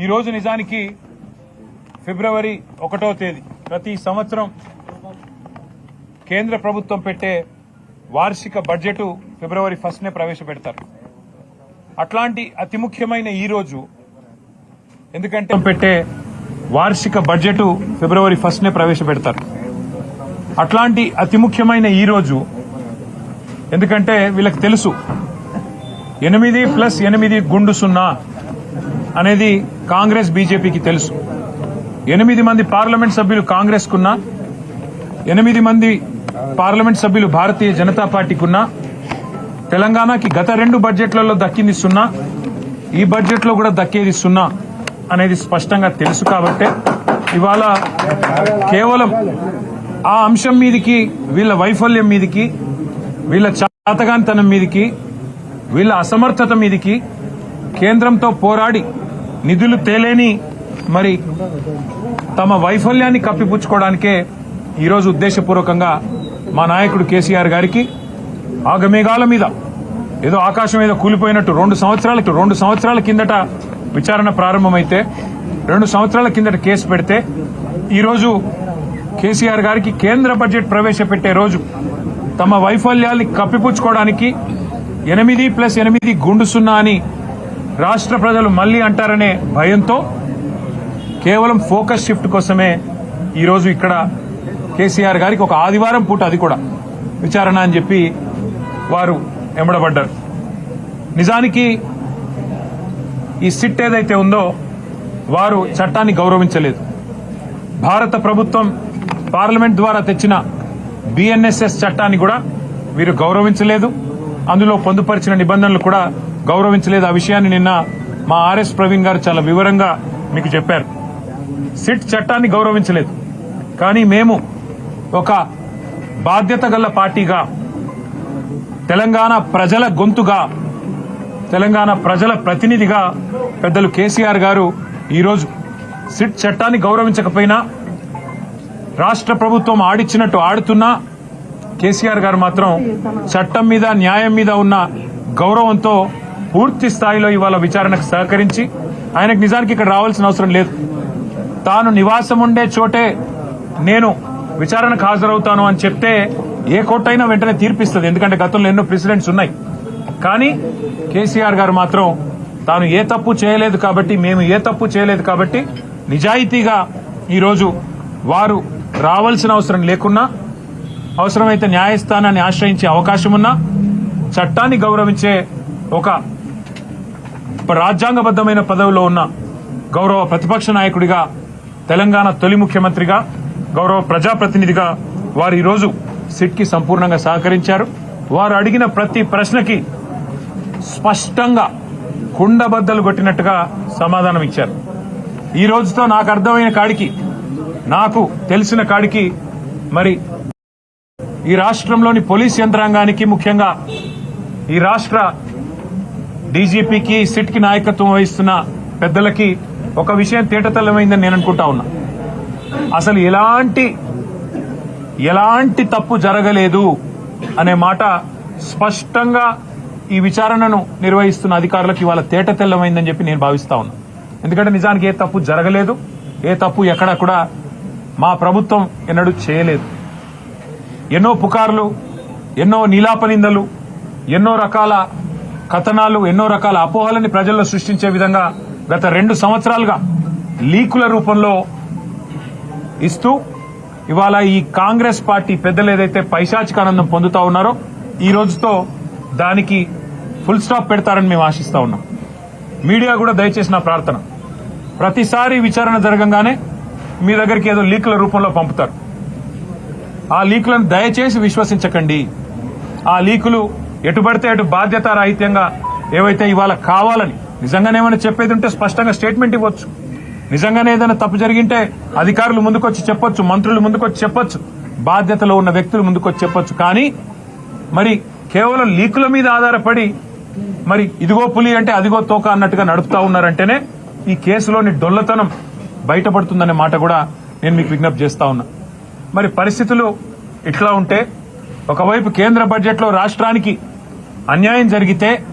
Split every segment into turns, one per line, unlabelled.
ఈరోజు నిజానికి ఫిబ్రవరి ఒకటో తేదీ. ప్రతి సంవత్సరం కేంద్ర ప్రభుత్వం పెట్టే వార్షిక బడ్జెట్ ఫిబ్రవరి ఫస్ట్నే ప్రవేశపెడతారు. అట్లాంటి అతి ముఖ్యమైన ఈ రోజు ఎందుకంటే పెట్టే వార్షిక బడ్జెట్ ఫిబ్రవరి ఫస్ట్నే ప్రవేశపెడతారు. అట్లాంటి అతి ముఖ్యమైన ఈ రోజు ఎందుకంటే వీళ్ళకి తెలుసు. ఎనిమిది ప్లస్ ఎనిమిది గుండు సున్నా. అనేది కాంగ్రెస్ బీజేపీకి తెలుసు. ఎనిమిది మంది పార్లమెంట్ సభ్యులు కాంగ్రెస్ కున్నా ఎనిమిది మంది పార్లమెంట్ సభ్యులు భారతీయ జనతా పార్టీకున్నా తెలంగాణకి గత రెండు బడ్జెట్లలో దక్కింది సున్నా ఈ బడ్జెట్లో కూడా దక్కేది సున్నా అనేది స్పష్టంగా తెలుసు కాబట్టే ఇవాళ కేవలం ఆ అంశం మీదికి వీళ్ళ వైఫల్యం మీదికి వీళ్ళ చాతగాంతనం మీదికి వీళ్ళ అసమర్థత మీదికి కేంద్రంతో పోరాడి నిధులు తేలేని మరి తమ వైఫల్యాన్ని కప్పిపుచ్చుకోవడానికే ఈరోజు ఉద్దేశపూర్వకంగా మా నాయకుడు కేసీఆర్ గారికి ఆగమేఘాల మీద ఏదో ఆకాశం మీద కూలిపోయినట్టు రెండు సంవత్సరాలకి రెండు సంవత్సరాల కిందట విచారణ ప్రారంభమైతే రెండు సంవత్సరాల కిందట కేసు పెడితే ఈరోజు కేసీఆర్ గారికి కేంద్ర బడ్జెట్ ప్రవేశపెట్టే రోజు తమ వైఫల్యాల్ని కప్పిపుచ్చుకోవడానికి ఎనిమిది ప్లస్ ఎనిమిది గుండు సున్నా అని రాష్ట్ర ప్రజలు మళ్ళీ అంటారనే భయంతో కేవలం ఫోకస్ షిఫ్ట్ కోసమే ఈరోజు ఇక్కడ కేసీఆర్ గారికి ఒక ఆదివారం పూట అది కూడా విచారణ అని చెప్పి వారు ఎంబడబడ్డారు నిజానికి ఈ సిట్ ఏదైతే ఉందో వారు చట్టాన్ని గౌరవించలేదు. భారత ప్రభుత్వం పార్లమెంట్ ద్వారా తెచ్చిన బిఎన్ఎస్ఎస్ చట్టాన్ని కూడా వీరు గౌరవించలేదు. అందులో పొందుపరిచిన నిబంధనలు కూడా గౌరవించలేదు. ఆ విషయాన్ని నిన్న మా ఆర్ఎస్ ప్రవీణ్ గారు చాలా వివరంగా మీకు చెప్పారు. సిట్ చట్టాన్ని గౌరవించలేదు. కానీ మేము ఒక బాధ్యత గల పార్టీగా తెలంగాణ ప్రజల గొంతుగా తెలంగాణ ప్రజల ప్రతినిధిగా పెద్దలు కేసీఆర్ గారు ఈరోజు సిట్ చట్టాన్ని గౌరవించకపోయినా రాష్ట్ర ప్రభుత్వం ఆడిచ్చినట్టు ఆడుతున్నా కేసీఆర్ గారు మాత్రం చట్టం మీద న్యాయం మీద ఉన్న గౌరవంతో పూర్తి స్థాయిలో ఇవాళ విచారణకు సహకరించి ఆయనకు నిజానికి ఇక్కడ రావాల్సిన అవసరం లేదు. తాను నివాసం ఉండే చోటే నేను విచారణకు హాజరవుతాను అని చెప్తే ఏ కోర్టైనా వెంటనే తీర్పిస్తుంది. ఎందుకంటే గతంలో ఎన్నో ప్రెసిడెంట్స్ ఉన్నాయి. కానీ కేసీఆర్ గారు మాత్రం తాను ఏ తప్పు చేయలేదు కాబట్టి మేము ఏ తప్పు చేయలేదు కాబట్టి నిజాయితీగా ఈరోజు వారు రావాల్సిన అవసరం లేకున్నా అవసరమైతే న్యాయస్థానాన్ని ఆశ్రయించే అవకాశం ఉన్నా చట్టాన్ని గౌరవించే ఒక రాజ్యాంగబద్దమైన పదవిలో ఉన్న గౌరవ ప్రతిపక్ష నాయకుడిగా తెలంగాణ తొలి ముఖ్యమంత్రిగా గౌరవ ప్రజాప్రతినిధిగా వారు ఈరోజు సిట్కి సంపూర్ణంగా సహకరించారు. వారు అడిగిన ప్రతి ప్రశ్నకి స్పష్టంగా కుండబద్దలు కొట్టినట్టుగా సమాధానం ఇచ్చారు. ఈ రోజుతో నాకు అర్థమైన కాడికి నాకు తెలిసిన కాడికి మరి ఈ రాష్ట్రంలోని పోలీస్ యంత్రాంగానికి ముఖ్యంగా ఈ రాష్ట్ర డీజీపీకి సిట్కి నాయకత్వం వహిస్తున్న పెద్దలకి ఒక విషయం తేటతెల్లమైందని నేను అనుకుంటా ఉన్నా. అసలు ఎలాంటి ఎలాంటి తప్పు జరగలేదు అనే మాట స్పష్టంగా ఈ విచారణను నిర్వహిస్తున్న అధికారులకు ఇవాళ తేట తెల్లమైందని చెప్పి నేను భావిస్తా ఉన్నా. ఎందుకంటే నిజానికి ఏ తప్పు జరగలేదు ఏ తప్పు ఎక్కడ కూడా మా ప్రభుత్వం ఎన్నడూ చేయలేదు. ఎన్నో పుకార్లు ఎన్నో నీలాపనిందలు ఎన్నో రకాల కథనాలు ఎన్నో రకాల అపోహలని ప్రజల్లో సృష్టించే విధంగా గత రెండు సంవత్సరాలుగా లీకుల రూపంలో ఇస్తూ ఇవాళ ఈ కాంగ్రెస్ పార్టీ పెద్దలు ఏదైతే పైశాచికానందం పొందుతా ఉన్నారో ఈ రోజుతో దానికి ఫుల్ స్టాప్ పెడతారని మేము ఆశిస్తా ఉన్నాం. మీడియా కూడా దయచేసి నా ప్రార్థన. ప్రతిసారి విచారణ జరగంగానే మీ దగ్గరికి ఏదో లీకుల రూపంలో పంపుతారు. ఆ లీకులను దయచేసి విశ్వసించకండి. ఆ లీకులు ఎటు పడితే అటు బాధ్యత రాహిత్యంగా ఏవైతే ఇవాళ కావాలని నిజంగానే ఏమైనా చెప్పేది ఉంటే స్పష్టంగా స్టేట్మెంట్ ఇవ్వచ్చు. నిజంగానే ఏదైనా తప్పు జరిగింటే అధికారులు ముందుకొచ్చి చెప్పొచ్చు మంత్రులు ముందుకొచ్చి చెప్పొచ్చు బాధ్యతలో ఉన్న వ్యక్తులు ముందుకొచ్చి చెప్పొచ్చు. కానీ మరి కేవలం లీకుల మీద ఆధారపడి మరి ఇదిగో పులి అంటే అదిగో తోక అన్నట్టుగా నడుపుతా ఉన్నారంటేనే ఈ కేసులోని డొల్లతనం బయటపడుతుందనే మాట కూడా నేను మీకు విజ్ఞప్తి చేస్తా ఉన్నా. మరి పరిస్థితులు ఇట్లా ఉంటే ఒకవైపు కేంద్ర బడ్జెట్లో రాష్ట్రానికి అన్యాయం జరిగితే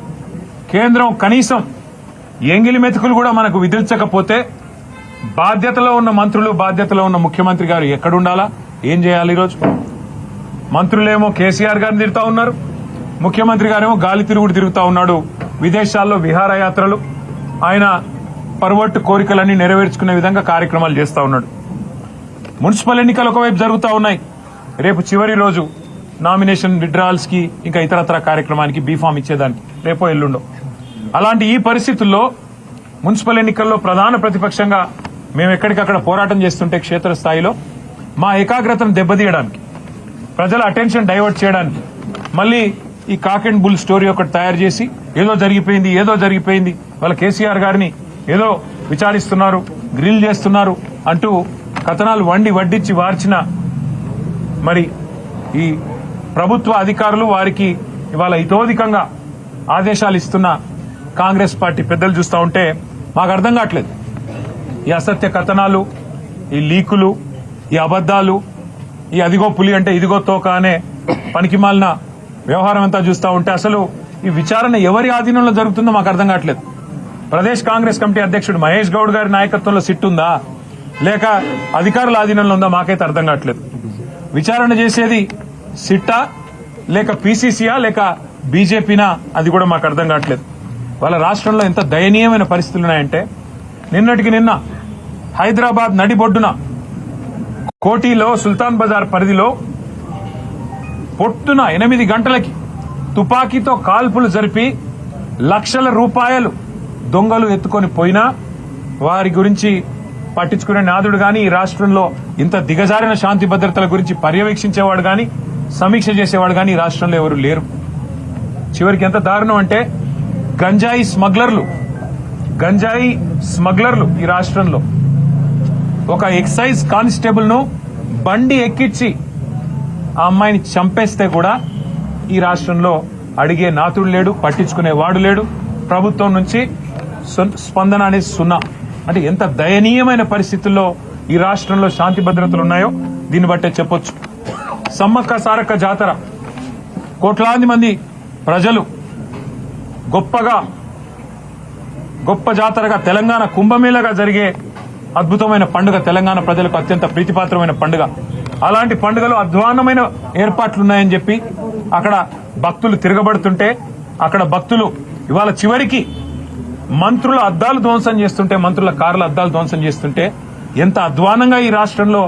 కేంద్రం కనీసం ఎంగిలి మెతుకులు కూడా మనకు విధించకపోతే బాధ్యతలో ఉన్న మంత్రులు బాధ్యతలో ఉన్న ముఖ్యమంత్రి గారు ఎక్కడుండాలా? ఏం చేయాలి ఈరోజు? మంత్రులేమో కేసీఆర్ గారిని తిరుగుతా ఉన్నారు. ముఖ్యమంత్రి గారేమో గాలి తిరుగుడు తిరుగుతా ఉన్నాడు. విదేశాల్లో విహారయాత్రలు. ఆయన పర్వట్టు కోరికలన్నీ నెరవేర్చుకునే విధంగా కార్యక్రమాలు చేస్తా ఉన్నాడు. మున్సిపల్ ఎన్నికలు ఒకవైపు జరుగుతూ ఉన్నాయి. రేపు చివరి రోజు నామినేషన్ విడ్రాల్స్కి ఇంకా ఇతరత్ర కార్యక్రమానికి బీఫామ్ ఇచ్చేదానికి రేపో ఎల్లుండో. అలాంటి ఈ పరిస్థితుల్లో మున్సిపల్ ఎన్నికల్లో ప్రధాన ప్రతిపక్షంగా మేము ఎక్కడికక్కడ పోరాటం చేస్తుంటే క్షేత్రస్థాయిలో మా ఏకాగ్రతను దెబ్బతీయడానికి ప్రజల అటెన్షన్ డైవర్ట్ చేయడానికి మళ్ళీ ఈ కాక్ అండ్ బుల్ స్టోరీ ఒకటి తయారు చేసి ఏదో జరిగిపోయింది ఏదో జరిగిపోయింది వాళ్ళ కేసీఆర్ గారిని ఏదో విచారిస్తున్నారు గ్రిల్ చేస్తున్నారు అంటూ కథనాలు వండి వడ్డించి వార్చిన మరి ఈ ప్రభుత్వ అధికారులు వారికి ఇవాళ ఇతోధికంగా ఆదేశాలు ఇస్తున్న కాంగ్రెస్ పార్టీ పెద్దలు చూస్తూ ఉంటే మాకు అర్థం కావట్లేదు. ఈ అసత్య కథనాలు ఈ లీకులు ఈ అబద్దాలు ఈ అదిగో పులి అంటే ఇదిగో తోక అనే పనికిమాలిన వ్యవహారం అంతా చూస్తూ ఉంటే అసలు ఈ విచారణ ఎవరి ఆధీనంలో జరుగుతుందో మాకు అర్థం కావట్లేదు. ప్రదేశ్ కాంగ్రెస్ కమిటీ అధ్యక్షుడు మహేష్ గౌడ్ గారి నాయకత్వంలో సిట్ ఉందా? లేక అధికారుల ఆధీనంలో ఉందా? మాకైతే అర్థం కావట్లేదు. విచారణ చేసేది సిట్టా లేక పీసీసీయా లేక బీజేపీనా? అది కూడా మాకు అర్థం కావట్లేదు. వాళ్ళ రాష్ట్రంలో ఎంత దయనీయమైన పరిస్థితులు ఉన్నాయంటే నిన్నటికి నిన్న హైదరాబాద్ నడిబొడ్డున కోటిలో సుల్తాన్ బజార్ పరిధిలో పొట్టున ఎనిమిది గంటలకి తుపాకీతో కాల్పులు జరిపి లక్షల రూపాయలు దొంగలు ఎత్తుకొని పోయినా వారి గురించి పట్టించుకునే నాదుడు గాని ఈ రాష్ట్రంలో ఇంత దిగజారిన శాంతి భద్రతల గురించి పర్యవేక్షించేవాడు గాని సమీక్ష చేసేవాడు కానీ రాష్ట్రంలో ఎవరు లేరు. చివరికి ఎంత దారుణం అంటే గంజాయి స్మగ్లర్లు గంజాయి స్మగ్లర్లు ఈ రాష్ట్రంలో. ఒక ఎక్సైజ్ కానిస్టేబుల్ను బండి ఎక్కించి ఆ అమ్మాయిని చంపేస్తే కూడా ఈ రాష్ట్రంలో అడిగే నాతుడు లేడు పట్టించుకునే వాడు లేడు. ప్రభుత్వం నుంచి స్పందన అనేది సున్నా. అంటే ఎంత దయనీయమైన పరిస్థితుల్లో ఈ రాష్ట్రంలో శాంతి భద్రతలు ఉన్నాయో దీన్ని బట్టే చెప్పొచ్చు. సమ్మక్క సారక్క జాతర. కోట్లాది మంది ప్రజలు గొప్పగా గొప్ప జాతరగా తెలంగాణ కుంభమేళగా జరిగే అద్భుతమైన పండుగ తెలంగాణ ప్రజలకు అత్యంత ప్రీతిపాత్రమైన పండుగ. అలాంటి పండుగలో అధ్వానమైన ఏర్పాట్లు ఉన్నాయని చెప్పి అక్కడ భక్తులు తిరగబడుతుంటే అక్కడ భక్తులు ఇవాళ చివరికి మంత్రుల అద్దాలు ధ్వంసం చేస్తుంటే మంత్రుల కార్ల అద్దాలు ధ్వంసం చేస్తుంటే ఎంత అధ్వానంగా ఈ రాష్ట్రంలో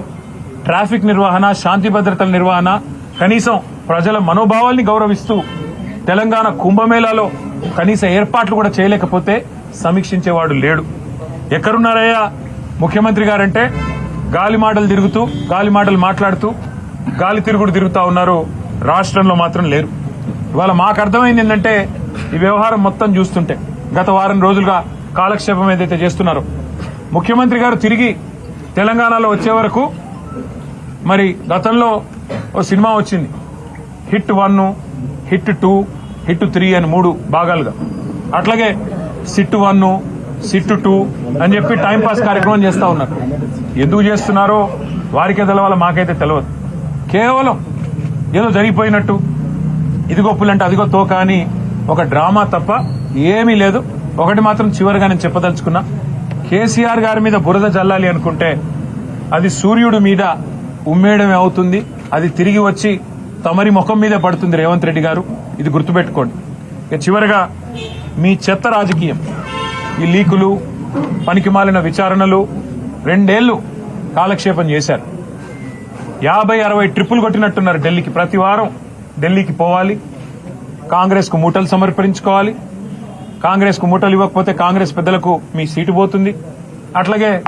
ట్రాఫిక్ నిర్వహణ శాంతి భద్రతల నిర్వహణ కనీసం ప్రజల మనోభావాల్ని గౌరవిస్తూ తెలంగాణ కుంభమేళాలో కనీస ఏర్పాట్లు కూడా చేయలేకపోతే సమీక్షించేవాడు లేడు. ఎక్కడున్నారయ్యా? ముఖ్యమంత్రి గారంటే గాలి మాటలు తిరుగుతూ గాలి మాటలు మాట్లాడుతూ గాలి తిరుగుడు తిరుగుతూ ఉన్నారు. రాష్ట్రంలో మాత్రం లేరు. ఇవాళ మాకు అర్థమైంది ఏంటంటే ఈ వ్యవహారం మొత్తం చూస్తుంటే గత వారం రోజులుగా కాలక్షేపం ఏదైతే చేస్తున్నారో ముఖ్యమంత్రి గారు తిరిగి తెలంగాణలో వచ్చే వరకు మరి గతంలో ఓ సినిమా వచ్చింది. Hit one hit two hit three అని మూడు భాగాలుగా. అట్లాగే సిట్ వన్ సిట్ టూ అని చెప్పి టైంపాస్ కార్యక్రమం చేస్తూ ఉన్నారు. ఎందుకు చేస్తున్నారో వారికే తెలవాల మాకైతే తెలియదు కేవలం ఏదో జరిగిపోయినట్టు ఇదిగో పుల్లంటే అదిగో తోక అని ఒక డ్రామా తప్ప ఏమీ లేదు. ఒకటి మాత్రం చివరిగా నేను చెప్పదలుచుకున్నా. కేసీఆర్ గారి మీద బురద జల్లాలి అనుకుంటే అది సూర్యుడి మీద ఉమ్మేయడమే అవుతుంది. అది తిరిగి వచ్చి తమరి ముఖం మీదే పడుతుంది రేవంత్ రెడ్డి గారు. ఇది గుర్తుపెట్టుకోండి. ఇక చివరగా మీ చెత్త రాజకీయం. ఈ లీకులు పనికిమాలిన విచారణలు రెండేళ్ళు కాలక్షేపం చేశారు. యాభై అరవై ట్రిప్పులు కొట్టినట్టున్నారు ఢిల్లీకి. ప్రతి వారం ఢిల్లీకి పోవాలి. కాంగ్రెస్కు మూటలు సమర్పించుకోవాలి. కాంగ్రెస్కు మూటలు ఇవ్వకపోతే కాంగ్రెస్ పెద్దలకు మీ సీటు పోతుంది. అట్లాగే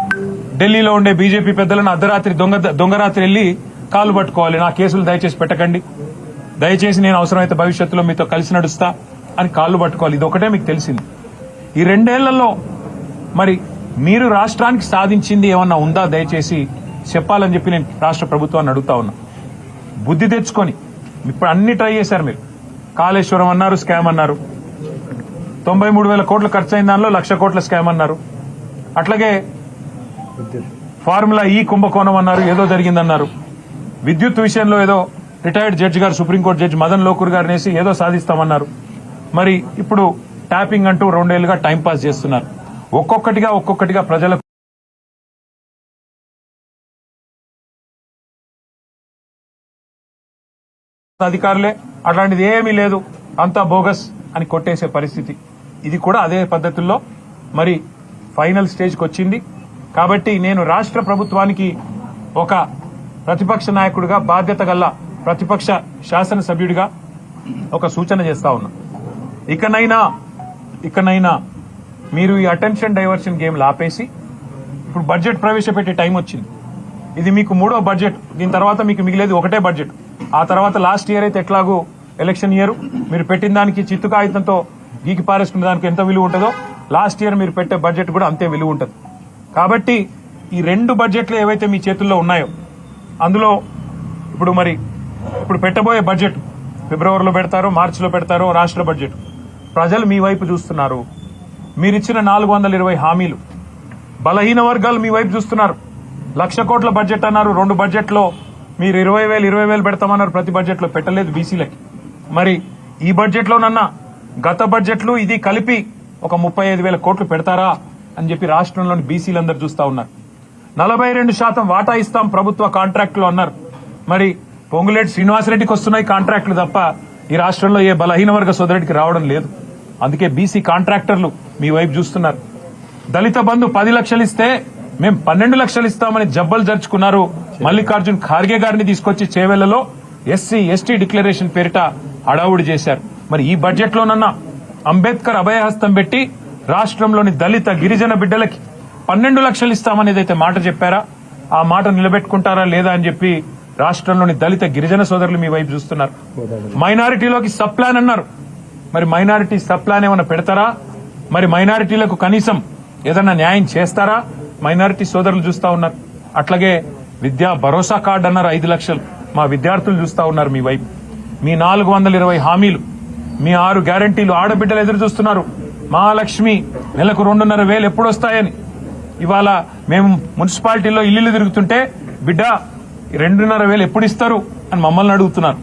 ఢిల్లీలో ఉండే బీజేపీ పెద్దలను అర్ధరాత్రి దొంగ దొంగరాత్రి వెళ్ళి కాలు పట్టుకోవాలి. నా కేసులు దయచేసి పెట్టకండి. దయచేసి నేను అవసరమైతే భవిష్యత్తులో మీతో కలిసి నడుస్తా అని కాళ్ళు పట్టుకోవాలి. ఇది ఒకటే మీకు తెలిసింది. ఈ రెండేళ్ళలో మరి మీరు రాష్ట్రానికి సాధించింది ఏమన్నా ఉందా? దయచేసి చెప్పాలని చెప్పి నేను రాష్ట్ర ప్రభుత్వాన్ని అడుగుతా ఉన్నా. బుద్ధి తెచ్చుకొని ఇప్పుడు అన్ని ట్రై చేశారు మీరు. కాళేశ్వరం అన్నారు స్కామ్ అన్నారు. తొంభై మూడు వేల కోట్లు ఖర్చు అయిన దానిలో లక్ష కోట్ల స్కామ్ అన్నారు. అట్లాగే ఫార్ములా ఈ కుంభకోణం అన్నారు ఏదో జరిగిందన్నారు. విద్యుత్ విషయంలో ఏదో రిటైర్డ్ జడ్జి గారు supreme court judge Madan Lokur గారిని వేసి ఏదో సాధిస్తామన్నారు. మరి ఇప్పుడు ట్యాపింగ్ అంటూ రెండేళ్ళుగా టైంపాస్ చేస్తున్నారు. ఒక్కొక్కటిగా ఒక్కొక్కటిగా ప్రజలకు అధికారులే అట్లాంటిది ఏమీ లేదు అంతా బోగస్ అని కొట్టేసే పరిస్థితి. ఇది కూడా అదే పద్ధతుల్లో. మరి ఫైనల్ స్టేజ్కి వచ్చింది. కాబట్టి నేను రాష్ట్ర ప్రభుత్వానికి ఒక ప్రతిపక్ష నాయకుడిగా బాధ్యత గల ప్రతిపక్ష శాసనసభ్యుడిగా ఒక సూచన చేస్తా ఉన్నా. ఇకనైనా ఇకనైనా మీరు ఈ అటెన్షన్ డైవర్షన్ గేమ్లు ఆపేసి ఇప్పుడు బడ్జెట్ ప్రవేశపెట్టే టైం వచ్చింది. ఇది మీకు మూడో బడ్జెట్ దీని తర్వాత మీకు మిగిలేది ఒకటే బడ్జెట్. ఆ తర్వాత లాస్ట్ ఇయర్ అయితే ఎట్లాగూ ఎలక్షన్ ఇయర్ మీరు పెట్టిన దానికి చిత్తు కాగితంతో గీకి పారేసుకున్న దానికి ఎంత విలువ ఉంటుందో లాస్ట్ ఇయర్ మీరు పెట్టే బడ్జెట్ కూడా అంతే విలువ ఉంటుంది. కాబట్టి ఈ రెండు బడ్జెట్లు ఏవైతే మీ చేతుల్లో ఉన్నాయో అందులో ఇప్పుడు మరి ఇప్పుడు పెట్టబోయే బడ్జెట్ ఫిబ్రవరిలో పెడతారో మార్చిలో పెడతారో రాష్ట్ర బడ్జెట్ ప్రజలు మీ వైపు చూస్తున్నారు. మీరిచ్చిన నాలుగు వందల ఇరవై హామీలు. బలహీన వర్గాలు మీ వైపు చూస్తున్నారు. లక్ష కోట్ల బడ్జెట్ అన్నారు. రెండు బడ్జెట్లో మీరు ఇరవై వేలు ఇరవై వేలు పెడతామన్నారు. ప్రతి బడ్జెట్లో పెట్టలేదు బీసీలకి. మరి ఈ బడ్జెట్లోనన్నా గత బడ్జెట్లు ఇది కలిపి ఒక ముప్పై ఐదు వేల కోట్లు పెడతారా? అని చెప్పి రాష్ట్రంలోని బీసీలందరూ చూస్తా ఉన్నారు. నలభై రెండు శాతం వాటా ఇస్తాం ప్రభుత్వ కాంట్రాక్టులు అన్నారు. మరి పొంగులేటి శ్రీనివాసరెడ్డికి వస్తున్నాయి కాంట్రాక్టులు తప్ప ఈ రాష్ట్రంలో ఏ బలహీన వర్గ సోదరుడికి రావడం లేదు. అందుకే బీసీ కాంట్రాక్టర్లు మీ వైపు చూస్తున్నారు. దళిత బంధు పది లక్షలు ఇస్తే మేం పన్నెండు లక్షలు ఇస్తామని జబ్బలు జరుచుకున్నారు మల్లికార్జున్ ఖార్గే గారిని తీసుకొచ్చి చేవెళ్ళలో ఎస్సీ ఎస్టీ డిక్లరేషన్ పేరిట హడావుడి చేశారు. మరి ఈ బడ్జెట్లోనన్నా అంబేద్కర్ అభయహస్తం పెట్టి రాష్ట్రంలోని దళిత గిరిజన బిడ్డలకి పన్నెండు లక్షలు ఇస్తామనేది అయితే మాట చెప్పారా? ఆ మాట నిలబెట్టుకుంటారా లేదా అని చెప్పి రాష్ట్రంలోని దళిత గిరిజన సోదరులు మీ వైపు చూస్తున్నారు. మైనారిటీలోకి సప్లాన్ అన్నారు. మరి మైనారిటీ సప్లాన్ ఏమైనా పెడతారా? మరి మైనారిటీలకు కనీసం ఏదన్నా న్యాయం చేస్తారా? మైనారిటీ సోదరులు చూస్తా ఉన్నారు. అట్లాగే విద్యా భరోసా కార్డు అన్నారు ఐదు లక్షలు. మా విద్యార్థులు చూస్తా ఉన్నారు మీ వైపు. మీ నాలుగు వందల ఇరవై హామీలు మీ ఆరు గ్యారంటీలు ఆడబిడ్డలు ఎదురు చూస్తున్నారు. మహాలక్ష్మి నెలకు రెండున్నర వేలు ఎప్పుడు వస్తాయని ఇవాళ మేము మున్సిపాలిటీలో ఇల్లు తిరుగుతుంటే బిడ్డ రెండున్నర వేలు ఎప్పుడు ఇస్తారు అని మమ్మల్ని అడుగుతున్నారు.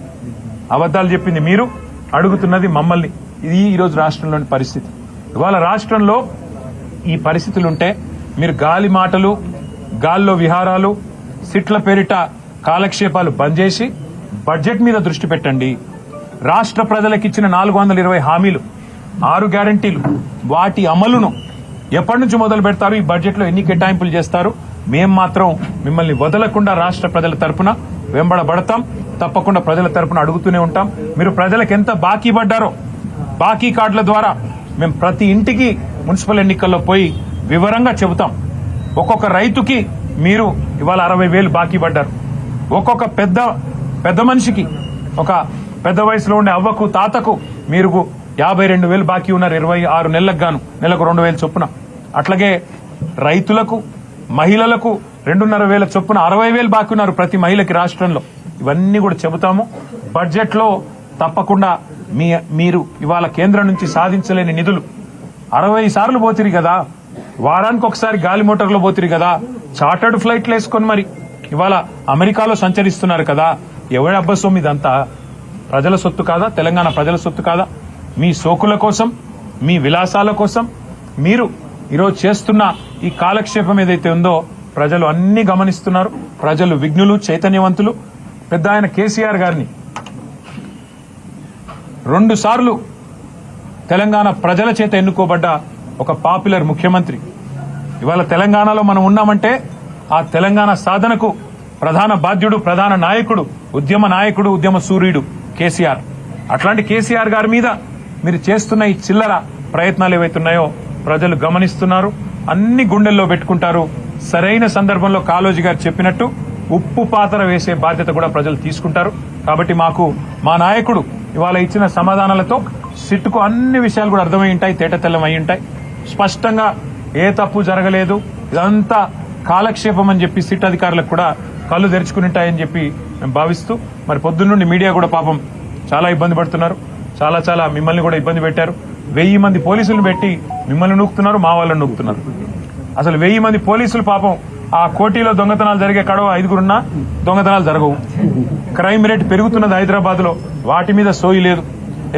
అబద్దాలు చెప్పింది మీరు అడుగుతున్నది మమ్మల్ని. ఇది ఈరోజు రాష్ట్రంలోని పరిస్థితి. ఇవాళ రాష్ట్రంలో ఈ పరిస్థితులుంటే మీరు గాలి మాటలు గాల్లో విహారాలు సిట్ల పేరిట కాలక్షేపాలు బంద్ చేసి బడ్జెట్ మీద దృష్టి పెట్టండి. రాష్ట్ర ప్రజలకు ఇచ్చిన నాలుగు వందల ఇరవై హామీలు ఆరు గ్యారంటీలు. వాటి అమలును ఎప్పటి నుంచి మొదలు పెడతారు? ఈ బడ్జెట్లో ఎన్ని కేటాయింపులు చేస్తారు? మేం మాత్రం మిమ్మల్ని వదలకుండా రాష్ట్ర ప్రజల తరపున వెంబడబడతాం తప్పకుండా ప్రజల తరపున అడుగుతూనే ఉంటాం. మీరు ప్రజలకు ఎంత బాకీ పడ్డారో బాకీ కార్డుల ద్వారా మేము ప్రతి ఇంటికి మున్సిపల్ ఎన్నికల్లో పోయి వివరంగా చెబుతాం. ఒక్కొక్క రైతుకి మీరు ఇవాళ అరవై వేలు బాకీ పడ్డారు. ఒక్కొక్క పెద్ద పెద్ద మనిషికి ఒక పెద్ద వయసులో ఉండే అవ్వకు తాతకు మీరు యాభై రెండు వేలు బాకీ ఉన్నారు ఇరవై ఆరు నెలలకు గాను నెలకు రెండు వేలు చొప్పున. అట్లాగే రైతులకు మహిళలకు రెండున్నర వేల చొప్పున అరవై వేలు బాకీ ఉన్నారు ప్రతి మహిళకి రాష్ట్రంలో. ఇవన్నీ కూడా చెబుతాము. బడ్జెట్లో తప్పకుండా మీ మీరు ఇవాళ కేంద్రం నుంచి సాధించలేని నిధులు. అరవై సార్లు పోతిరి కదా. వారానికి ఒకసారి గాలి మోటార్లో పోతిరి కదా. చార్టర్డ్ ఫ్లైట్లు వేసుకొని మరి ఇవాళ అమెరికాలో సంచరిస్తున్నారు కదా. ఎవరి అబ్బస్వం ఇదంతా ప్రజల సొత్తు కాదా? తెలంగాణ ప్రజల సొత్తు కాదా? మీ సోకుల కోసం మీ విలాసాల కోసం మీరు ఈరోజు చేస్తున్న ఈ కాలక్షేపం ఏదైతే ఉందో ప్రజలు అన్ని గమనిస్తున్నారు. ప్రజలు విఘ్నులు చైతన్యవంతులు. పెద్ద ఆయన కేసీఆర్ గారిని రెండు సార్లు తెలంగాణ ప్రజల చేత ఎన్నుకోబడ్డ ఒక పాపులర్ ముఖ్యమంత్రి. ఇవాళ తెలంగాణలో మనం ఉన్నామంటే ఆ తెలంగాణ సాధనకు ప్రధాన బాధ్యుడు ప్రధాన నాయకుడు ఉద్యమ నాయకుడు ఉద్యమ సూర్యుడు కేసీఆర్. అట్లాంటి కేసీఆర్ గారి మీద మీరు చేస్తున్న ఈ చిల్లర ప్రయత్నాలు ఏవైతున్నాయో ప్రజలు గమనిస్తున్నారు అన్ని గుండెల్లో పెట్టుకుంటారు. సరైన సందర్భంలో కాలోజీ గారు చెప్పినట్టు ఉప్పు పాతర వేసే బాధ్యత కూడా ప్రజలు తీసుకుంటారు. కాబట్టి మాకు మా నాయకుడు ఇవాళ ఇచ్చిన సమాధానాలతో సిట్టుకు అన్ని విషయాలు కూడా అర్థమై ఉంటాయి తేటతెల్లం అయి ఉంటాయి. స్పష్టంగా ఏ తప్పు జరగలేదు. ఇదంతా కాలక్షేపం అని చెప్పి సిట్ అధికారులకు కూడా కళ్ళు తెరుచుకుని ఉంటాయని చెప్పి మేము భావిస్తూ మరి పొద్దున్నుండి మీడియా కూడా పాపం చాలా ఇబ్బంది పడుతున్నారు. చాలా చాలా మిమ్మల్ని కూడా ఇబ్బంది పెట్టారు. వెయ్యి మంది పోలీసులు పెట్టి మిమ్మల్ని నూకుతున్నారు మా వాళ్ళని నూకుతున్నారు. అసలు వెయ్యి మంది పోలీసులు పాపం ఆ కోటిలో దొంగతనాలు జరిగే కడవ ఐదుగురున్నా దొంగతనాలు జరగవు. క్రైమ్ రేట్ పెరుగుతున్నది హైదరాబాద్లో వాటి మీద సోయి లేదు.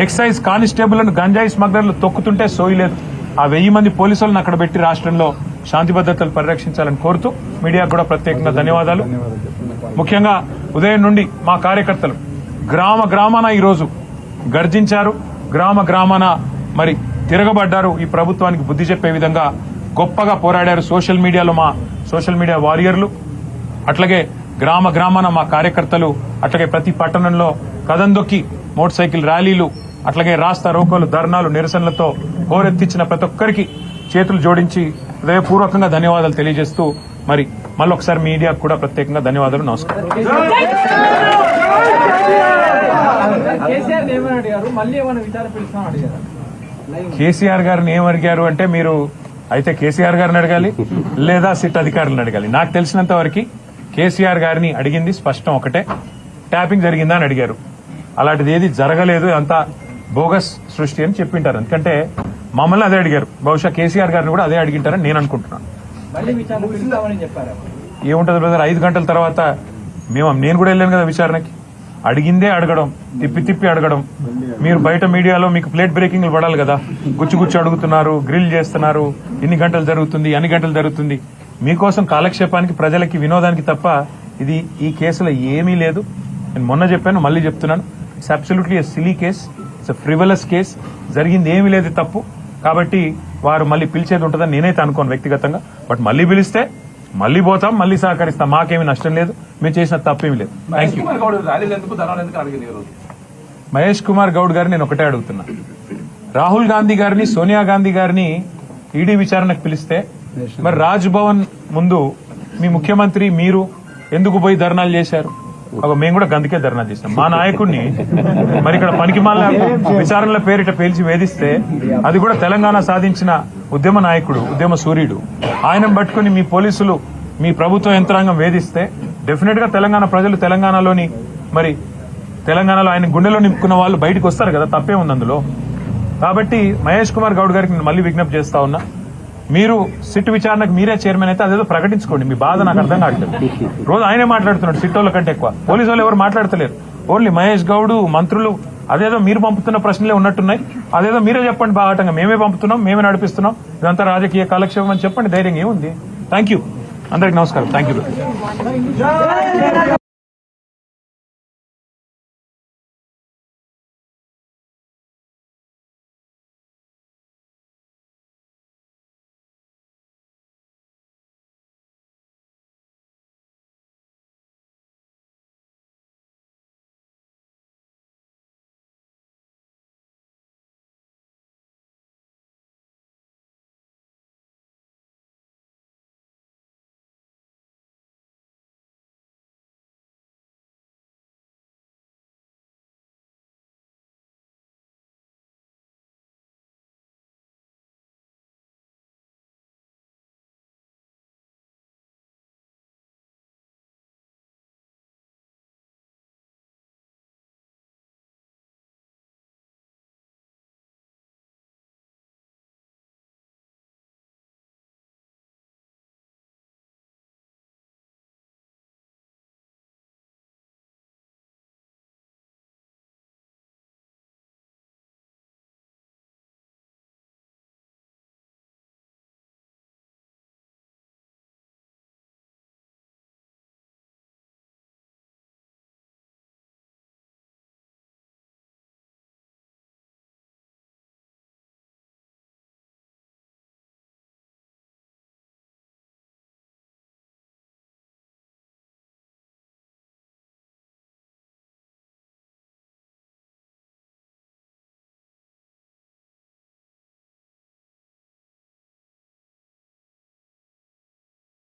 ఎక్సైజ్ కానిస్టేబుల్ను గంజాయి స్మగ్లర్లు తొక్కుతుంటే సోయలేదు ఆ వెయ్యి మంది పోలీసులను అక్కడ పెట్టి రాష్ట్రంలో శాంతి భద్రతలు పరిరక్షించాలని కోరుతూ మీడియాకు కూడా ప్రత్యేకంగా ధన్యవాదాలు. ముఖ్యంగా ఉదయం నుండి మా కార్యకర్తలు గ్రామ గ్రామాన ఈరోజు గర్జించారు. గ్రామ గ్రామాన మరి తిరగబడ్డారు. ఈ ప్రభుత్వానికి బుద్ధి చెప్పే విధంగా గొప్పగా పోరాడారు సోషల్ మీడియాలో మా సోషల్ మీడియా వారియర్లు. అట్లాగే గ్రామ గ్రామాన మా కార్యకర్తలు అట్లాగే ప్రతి పట్టణంలో కదందొక్కి మోటార్ సైకిల్ ర్యాలీలు అట్లాగే రాస్తా రోకోలు ధర్నాలు నిరసనలతో హోరెత్తిచ్చిన ప్రతి ఒక్కరికి చేతులు జోడించి హృదయపూర్వకంగా ధన్యవాదాలు తెలియజేస్తూ మరి మళ్ళొకసారి మీడియాకు కూడా ప్రత్యేకంగా ధన్యవాదాలు నమస్కారం
కేసీఆర్ ఏమని అడిగారు మళ్ళీ ఏమైనా విచారణ పిలుస్తామని అడిగారు
కేసీఆర్ గారిని ఏం అడిగారు అంటే మీరు అయితే కేసీఆర్ గారిని అడగాలి లేదా సిట్ అధికారులను అడగాలి. నాకు తెలిసినంత వరకు కేసీఆర్ గారిని అడిగింది స్పష్టం ఒకటే. ట్యాపింగ్ జరిగిందా అని అడిగారు. అలాంటిది ఏది జరగలేదు అంతా బోగస్ సృష్టి అని చెప్పింటారు. ఎందుకంటే మమ్మల్ని అదే అడిగారు. బహుశా కేసీఆర్ గారిని కూడా అదే అడిగింటారని నేను అనుకుంటున్నాను. ఏముంటది బ్రదర్ ఐదు గంటల తర్వాత మేము నేను కూడా వెళ్ళాను కదా విచారణకి. అడిగిందే అడగడం తిప్పి తిప్పి అడగడం. మీరు బయట మీడియాలో మీకు ప్లేట్ బ్రేకింగ్లు పడాలి కదా. గుచ్చి గుచ్చి అడుగుతున్నారు గ్రిల్ చేస్తున్నారు. ఇన్ని గంటలు జరుగుతుంది అన్ని గంటలు జరుగుతుంది. మీకోసం కాలక్షేపానికి ప్రజలకి వినోదానికి తప్ప ఇది ఈ కేసులో ఏమీ లేదు. నేను మొన్న చెప్పాను మళ్ళీ చెప్తున్నాను. It's absolutely silly case it's frivolous case జరిగింది ఏమీ లేదు తప్పు. కాబట్టి వారు మళ్ళీ పిలిచేది ఉంటుందని నేనైతే అనుకోను వ్యక్తిగతంగా. బట్ మళ్ళీ పిలిస్తే మళ్ళీ పోతాం మళ్ళీ సహకరిస్తాం. మాకేమీ నష్టం లేదు. మేము చేసిన తప్పేమీ లేదు. థ్యాంక్ యూ మహేష్ కుమార్ గౌడ్ గారిని నేను ఒకటే అడుగుతున్నా. రాహుల్ గాంధీ గారిని సోనియా గాంధీ గారిని ఈడీ విచారణకు పిలిస్తే మరి రాజ్ భవన్ ముందు మీ ముఖ్యమంత్రి మీరు ఎందుకు పోయి ధర్నాలు చేశారు? ఒక మేము కూడా గందుకే ధర్నా చేసినాం. మా నాయకుడిని మరి ఇక్కడ పనికిమాల విచారణల పేరిట పేల్చి వేధిస్తే అది కూడా తెలంగాణ సాధించిన ఉద్యమ నాయకుడు ఉద్యమ సూర్యుడు. ఆయన పట్టుకుని మీ పోలీసులు మీ ప్రభుత్వ యంత్రాంగం వేధిస్తే డెఫినెట్గా తెలంగాణ ప్రజలు తెలంగాణలోని మరి తెలంగాణలో ఆయన గుండెలో నింపుకున్న వాళ్ళు బయటకు వస్తారు కదా తప్పే ఉంది అందులో. కాబట్టి మహేష్ కుమార్ గౌడ్ గారికి నేను మళ్ళీ విజ్ఞప్తి చేస్తా ఉన్నా. మీరు సిట్ విచారణకు మీరే చైర్మన్ అయితే అదేదో ప్రకటించుకోండి. మీ బాధ నాకు అర్థం కావట్లేదు. రోజు ఆయనే మాట్లాడుతున్నాడు సిట్ వాళ్ళ కంటే ఎక్కువ. పోలీసు వాళ్ళు ఎవరు మాట్లాడతలేరు. ఓన్లీ మహేష్ గౌడ్ మంత్రులు అదేదో మీరు పంపుతున్న ప్రశ్నలే ఉన్నట్టున్నాయి. అదేదో మీరే చెప్పండి బాగా మేమే పంపుతున్నాం మేమే నడిపిస్తున్నాం. ఇదంతా రాజకీయ కాలక్షేపం అని చెప్పండి. ధైర్యం ఏముంది? థ్యాంక్ యూ అందరికి నమస్కారం. Thank you